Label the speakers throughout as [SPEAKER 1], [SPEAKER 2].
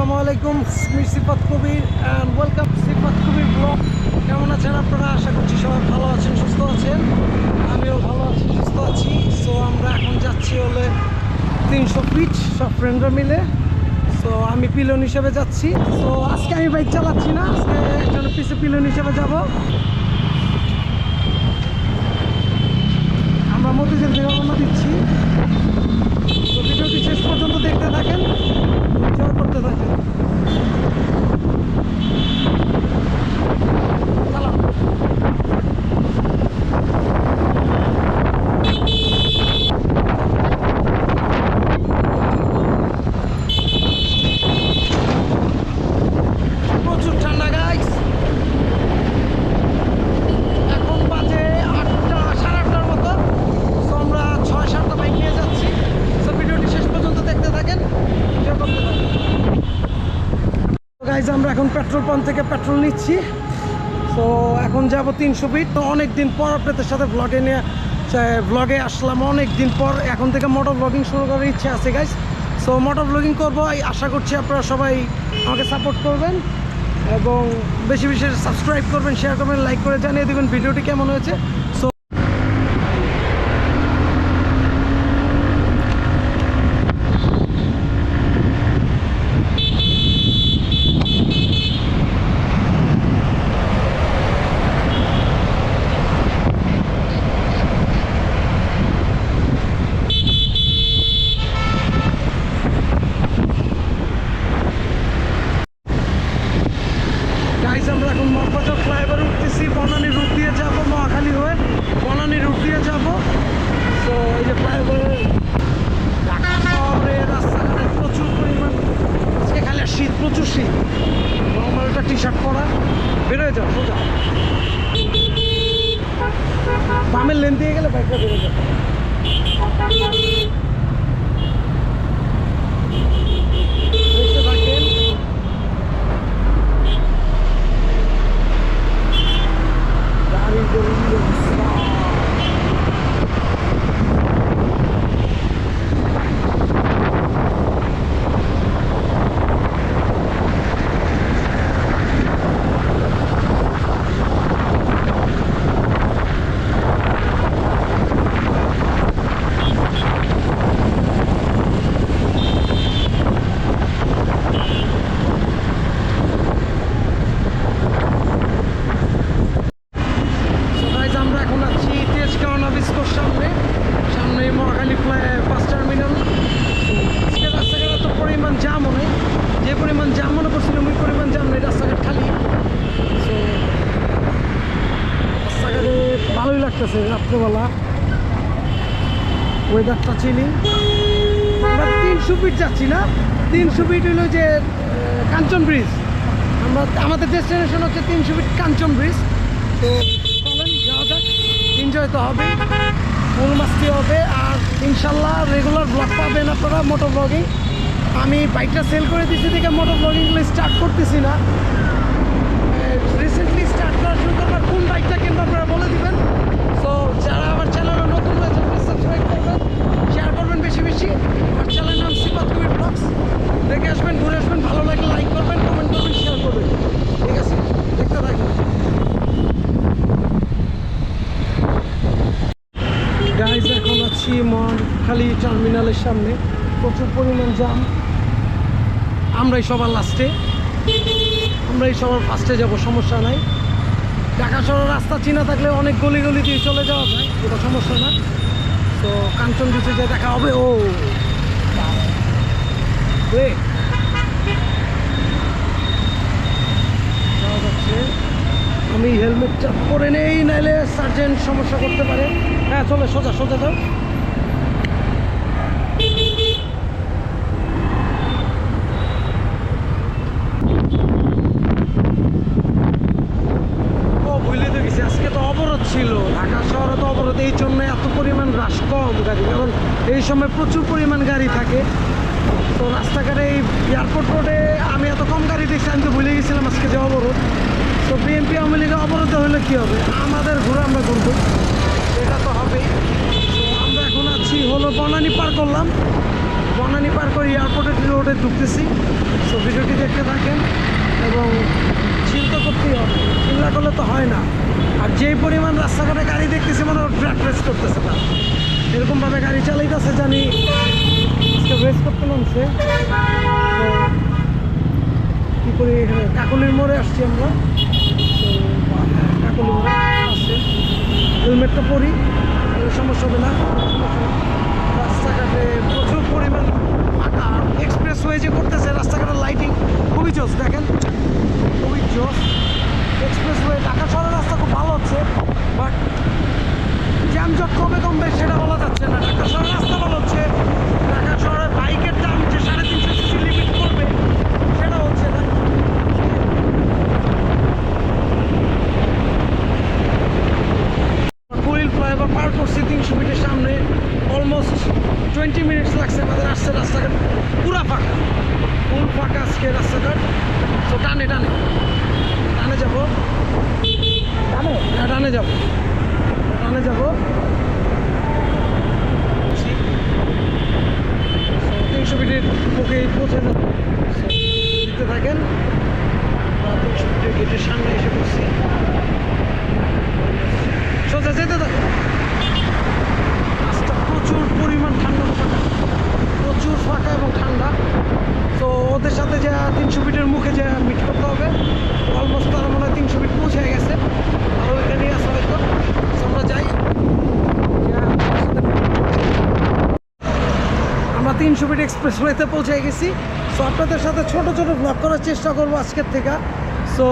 [SPEAKER 1] আসসালামু আলাইকুম, আমি Sifat Kabir and welcome Sifat Kabir blog কেমন আছেন আপনারা? আশা করছি সবাই ভালো আছেন, সুস্থ আছেন। আমিও ভালো আছি, সুস্থ আছি। সো আমরা এখন যাচ্ছি হলে তিনশো ফিট সব ফ্রেন্ডরা মিলে। সো আমি পিলন হিসেবে যাচ্ছি। সো আজকে আমি বাইক চালাচ্ছি না, আজকে একজনের পিছে পিলন হিসেবে যাব আমরা মতিঝিল থেকে রওনা দিচ্ছি তো ভিডিওটি শেষ পর্যন্ত দেখতে থাকেন এনজয় করতে থাকেন চালাও। প্রচুর ঠান্ডা গাইস এখন বাজে আটটা সাড়ে আটটার মতো তো আমরা ছয় সাতটা বাইক নিয়ে যাচ্ছি তো ভিডিওটি শেষ পর্যন্ত দেখতে থাকেন enjoy করতে থাকেন গাইজ আমরা এখন পাম্প থেকে পেট্রোল নিচ্ছি। তো এখন যাব তিনশো ফিট তো অনেক দিন পর আপনাদের সাথে ব্লগে নিয়ে ব্লগে আসলাম। অনেক দিন পর এখন থেকে মোটর ব্লগিং শুরু করার ইচ্ছে আছে গাইজ সো মোটর ব্লগিং করব। আশা করছি আপনারা সবাই আমাকে সাপোর্ট করবেন এবং বেশি বেশি সাবস্ক্রাইব করবেন শেয়ার করবেন লাইক করে জানিয়ে দেবেন ভিডিওটি কেমন হয়েছে। সো রাত্রেবেলা ওয়েদারটা চিলি আমরা তিনশো ফিট যাচ্ছি না? তিনশো ফিট হইল যে কাঞ্চন ব্রিজ আমরা, আমাদের ডেস্টিনেশন হচ্ছে তিনশো ফিট কাঞ্চন ব্রিজ তো চলেন, যাওয়া যাক। এনজয় তো হবে। ফুল মাস্তি হবে। আর ইনশাল্লাহ রেগুলার ব্লগ পাবেন আপনারা মোটর ব্লগিং আমি বাইকটা সেল করে দিচ্ছি দেখে মোটর ব্লগিংগুলো স্টার্ট করতেছি না। রিসেন্টলি স্টার্ট করার শুরু করবার কোন বাইকটা কিনবো আপনারা বলে দিবেন সো যারা আমার চ্যানেলে নতুন হয়েছে প্লিজ সাবস্ক্রাইব করবেন শেয়ার করবেন বেশি বেশি আমার চ্যানেলের নাম সিপাত কবির ব্লগস দেখে আসবেন ঘুরে আসবেন ভালো লাগলে লাইক করবেন কমেন্ট করবেন শেয়ার করবেন ঠিক আছে দেখতে থাকুন গাইজ এখন আছি মহাখালী টার্মিনালের সামনে প্রচুর পরিমাণ জাম আমরাই সবার লাস্টে আমরাই সবার ফার্স্টে যাব, সমস্যা নাই। ঢাকা শহরের রাস্তা চিনা থাকলে অনেক গলি গলি দিয়ে চলে যাওয়া যায় কোনো সমস্যা না। তো কাঞ্চন বিচে যে দেখা হবে। ও আমি হেলমেটটা পরে নেই, নাইলে সার্জেন্ট সমস্যা করতে পারে। হ্যাঁ চলে, সোজা সোজা যাও ও ভুলে তো গেছি আজকে তো অবরোধ ছিল ঢাকা শহরে তো অবরোধ এই জন্য এত পরিমাণ হ্রাস কম গাড়ি কারণ এই সময় প্রচুর পরিমাণ গাড়ি থাকে। তো রাস্তাঘাটে এই এয়ারপোর্ট রোডে আমি এত কম গাড়ি দেখছি, আমি তো ভুলে গেছিলাম আজকে যে অবরোধ। তো বিএনপি আওয়ামী লীগে অবরোধ হলে কী হবে? আমাদের ঘুরে আমরা ঘুরবো। এটা তো হবেই। আমরা এখন আছি হলো বনানী পার করলাম। বনানী পার করে এয়ারপোর্টের রোডে ঢুকতেছি। তো ভিডিওটি দেখতে থাকেন এবং চিন্তা করতেই হবে। চিন্তা করলে তো হয় না। আর যেই পরিমাণ রাস্তাঘাটে গাড়ি দেখতেছি, মনে ট্র্যাক রেস করতেছে না এরকমভাবে গাড়ি চালাইতেছে জানি। আজকে রেস করতে নামছে। কী করি এখানে? কাকলির মোড়ে আসছি আমরা। কাকলি মোড়ে আসছে। হেলমেটটা পরি। সমস্যা হবে না। রাস্তাঘাটে প্রচুর পরিমাণ ফাঁকা। এক্সপ্রেস ওয়ে যে করতেছে, রাস্তাঘাটের লাইটিং খুবই জোস দেখেন। খুবই জোস এক্সপ্রেস ওয়ে ঢাকা শহরের রাস্তা খুব ভালো হচ্ছে বাট জ্যামজট কবে কমবে সেটা বলা যাচ্ছে না। ঢাকা শহরের রাস্তা ভালো হচ্ছে, ঢাকা শহরে বাইকের দাম যে সাড়ে তিনশো সিসি লিমিট করবে, সেটা হচ্ছে না। পার সামনে অলমোস্ট টোয়েন্টি মিনিটস লাগছে আসছে পুরা ফাঁকা। ফাঁকা যাব। টানে হ্যাঁ টানে যাব। টানে যাব। তিনশো ফিটের মুখে পৌঁছে যাব। দিতে থাকেন। তিনশো ফিটের গেটের সামনে এসে পড়ছি। সোজা যেতে থাকো রাস্তা প্রচুর পরিমাণ ঠান্ডা ফাঁকা প্রচুর ফাঁকা এবং ঠান্ডা। তো ওদের সাথে যে তিনশো ফিটের মুখে যে মিট করতে হবে। অলমোস্ট তারা মনে হয় তিনশো ফিট পৌঁছে গেছে। আর ওইখানেই আছে হয়তো। So, আমরা যাই। আমরা তিনশো ফিট এক্সপ্রেস ওয়েতে পৌঁছে গেছি। সো আপনাদের সাথে ছোট ছোট ব্লগ করার চেষ্টা করব আজকের থেকে। সো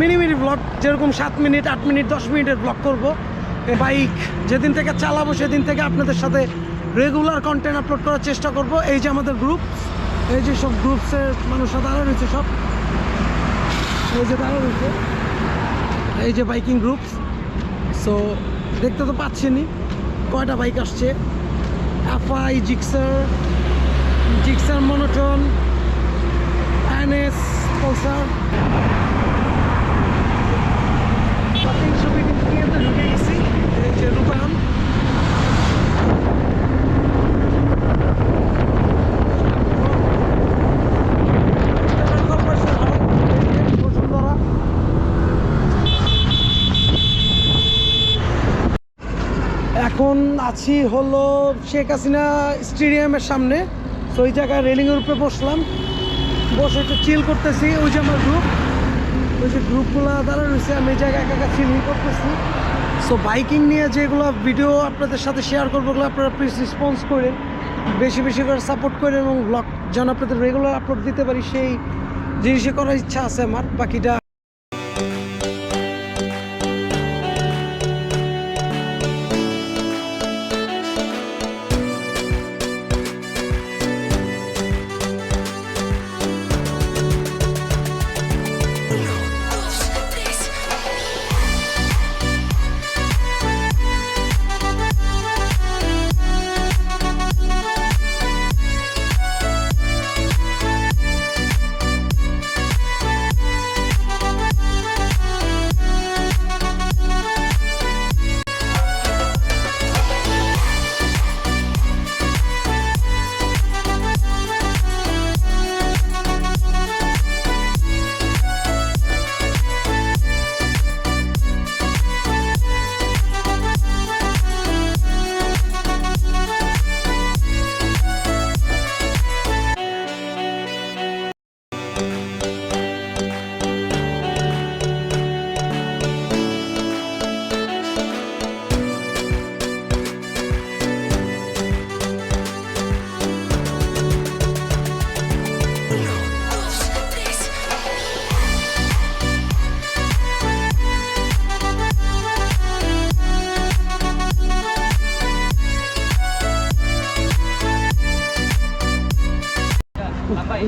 [SPEAKER 1] মিনি মিনি ব্লগ যেরকম সাত মিনিট আট মিনিট দশ মিনিটের ব্লগ করব। বাইক যেদিন থেকে চালাবো সেদিন থেকে আপনাদের সাথে রেগুলার কন্টেন্ট আপলোড করার চেষ্টা করব। এই যে আমাদের গ্রুপ এই যে সব গ্রুপসের মানুষরা দাঁড়া রয়েছে সব। এই যে দাঁড়া রয়েছে। এই যে বাইকিং গ্রুপ সো দেখতে তো পাচ্ছেনই কয়টা বাইক আসছে? FI Gixxer Gixxer monotone NS Pulsar তিনশো নিয়ে ঢুকে গেছি। এই যে রূপায়ণ বসুন্ধরা এখন আছি হলো শেখ হাসিনা স্টেডিয়ামের সামনে। তো ওই জায়গায় রেলিংয়ের উপরে বসলাম। বসে একটু চিল করতেছি। ওই যে আমার গ্রুপ ওই যে গ্রুপগুলো দাঁড়া রয়েছে, আমি এই জায়গায় একা একা চিল করতেছি। সো বাইকিং নিয়ে যেগুলো ভিডিও আপনাদের সাথে শেয়ার করব, ওগুলো আপনারা প্লিজ রেসপন্স করেন। বেশি বেশি করে সাপোর্ট করেন এবং ব্লগ যেন আপনাদের রেগুলার আপলোড দিতে পারি, সেই জিনিসই করার ইচ্ছা আছে আমার। বাকিটা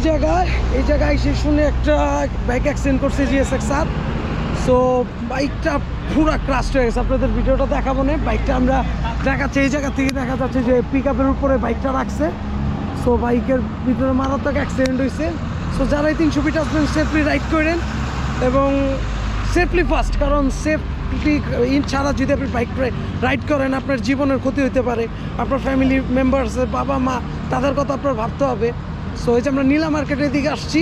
[SPEAKER 1] এই এই জায়গায় এই জায়গায় এসে শুনে একটা বাইক অ্যাক্সিডেন্ট করছে জিএসএক্স আর সো বাইকটা পুরো ক্রাস্ট হয়ে গেছে। আপনাদের ভিডিওটা দেখাবো না। বাইকটা আমরা দেখাচ্ছি, এই জায়গা থেকে দেখা যাচ্ছে যে পিক আপের উপরে বাইকটা রাখছে। সো বাইকের ভিতরে মারাত্মক অ্যাক্সিডেন্ট হয়েছে। সো যারাই তিনশো ফিট আসবেন সেফলি রাইড করেন। এবং সেফলি ফাস্ট কারণ সেফটি ইন ছাড়া যদি আপনি বাইক রাইড করেন, আপনার জীবনের ক্ষতি হতে পারে। আপনার ফ্যামিলি মেম্বার্স বাবা মা তাদের কথা আপনার ভাবতে হবে। সো এই যে আমরা নীলা মার্কেটের দিকে আসছি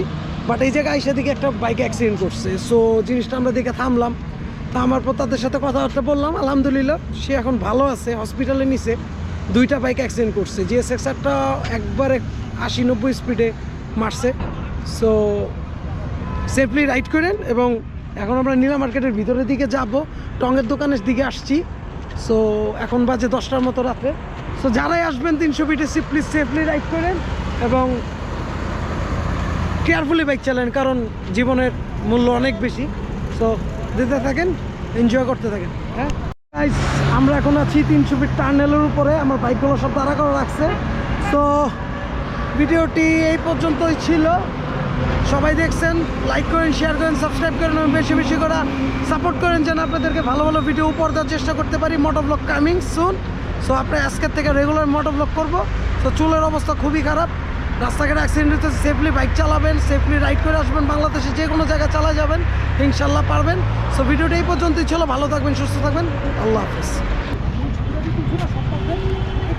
[SPEAKER 1] বাট এই জায়গায় আইসা দিকে একটা বাইক অ্যাক্সিডেন্ট করছে। সো জিনিসটা আমরা দিকে থামলাম। থামার পর তাদের সাথে কথাবার্তা বললাম, আলহামদুলিল্লাহ, সে এখন ভালো আছে হসপিটালে নিছে। দুইটা বাইক অ্যাক্সিডেন্ট করছে। জিএসএক্স একটা একবারে আশি নব্বই স্পিডে মারছে। সো সেফলি রাইড করেন এবং এখন আমরা নীলা মার্কেটের ভিতরের দিকে যাব। টঙের দোকানের দিকে আসছি। সো এখন বাজে দশটার মতো রাতে। সো যারাই আসবেন তিনশো ফিটে প্লিজ সেফলি রাইড করেন এবং কেয়ারফুলি বাইক চালান কারণ জীবনের মূল্য অনেক বেশি। সো দিতে থাকেন এনজয় করতে থাকেন হ্যাঁ? আমরা এখন আছি তিনশো ফিট টার্নেলের উপরে, আমার বাইকগুলো সব দাঁড়া করে রাখছে তো ভিডিওটি এই পর্যন্তই ছিল। সবাই দেখছেন লাইক করেন শেয়ার করেন সাবস্ক্রাইব করেন বেশি বেশি করে সাপোর্ট করেন, যেন আপনাদেরকে ভালো ভালো ভিডিও উপহার দেওয়ার চেষ্টা করতে পারি। Moto blog coming soon so আপনি আজকের থেকে রেগুলার মোটো ব্লগ করব। তো চুলের অবস্থা খুবই খারাপ। রাস্তাঘাটে অ্যাক্সিডেন্ট হতে সেফলি বাইক চালাবেন সেফলি রাইড করে আসবেন, বাংলাদেশে যে কোনো জায়গায় চালা যাবেন ইনশাল্লাহ পারবেন। সো ভিডিওটা এই পর্যন্তই ছিল, ভালো থাকবেন, সুস্থ থাকবেন, আল্লাহ হাফিজ।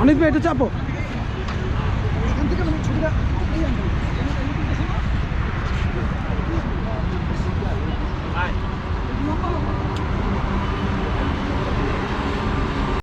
[SPEAKER 1] অনেক ভাই, একটু চাপো। এখান থেকে